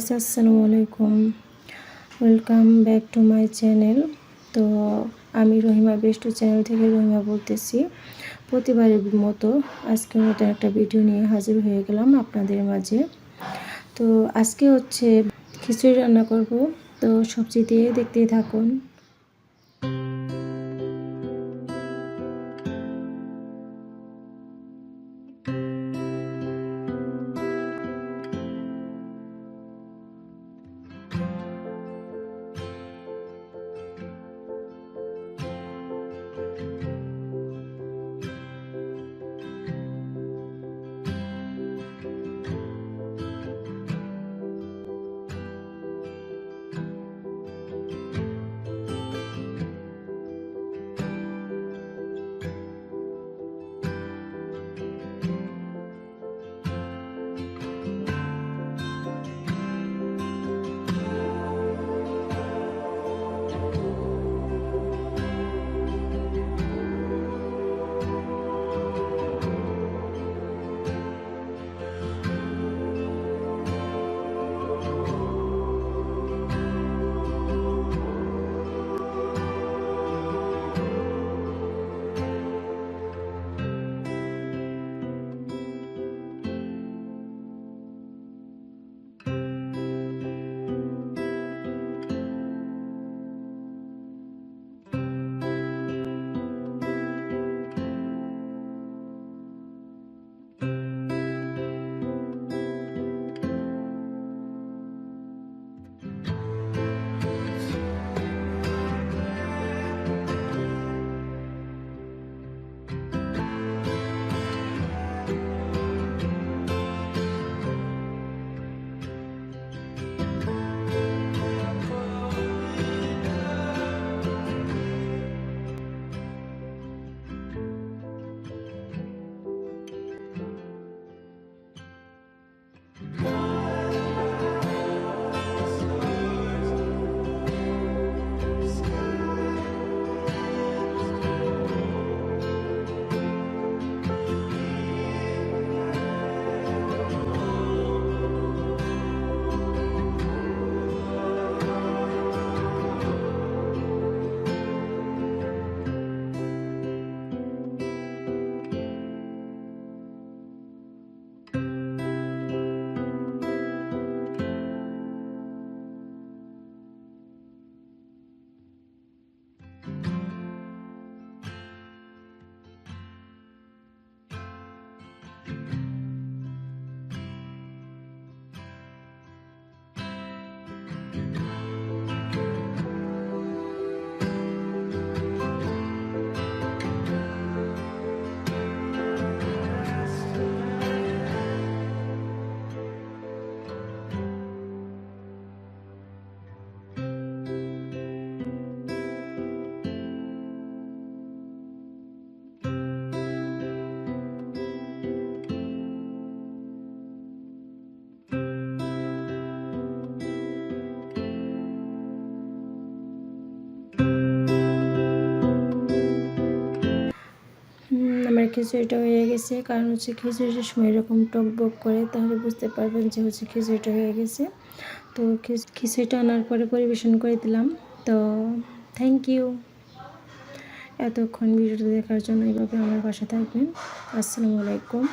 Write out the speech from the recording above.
আসসালামু আলাইকুম welcome back to my channel তো আমি রহিমা বেস্টু চ্যানেল থেকে রহিমা বলতেছি। প্রতিবারের মতো আজকে মতো একটা ভিডিও নিয়ে হাজির হয়ে গেলাম আপনাদের মাঝে। তো আজকে হচ্ছে খিচুড়ি রান্না করব। তো সবজি দিয়ে দেখতেই থাকুন। খিচুড়িটা হয়ে গেছে। কারণ হচ্ছে খিচুড়ির সময় এরকম টক বক করে, তাহলে বুঝতে পারবেন যে হচ্ছে খিচুড়িটা হয়ে গেছে। তো খিচুড়িটা আনার পরে পরিবেশন করে দিলাম। তো থ্যাংক ইউ এতক্ষণ ভিডিওটা দেখার জন্য এইভাবে আমার বাসা থাকবেন। আসসালামু আলাইকুম।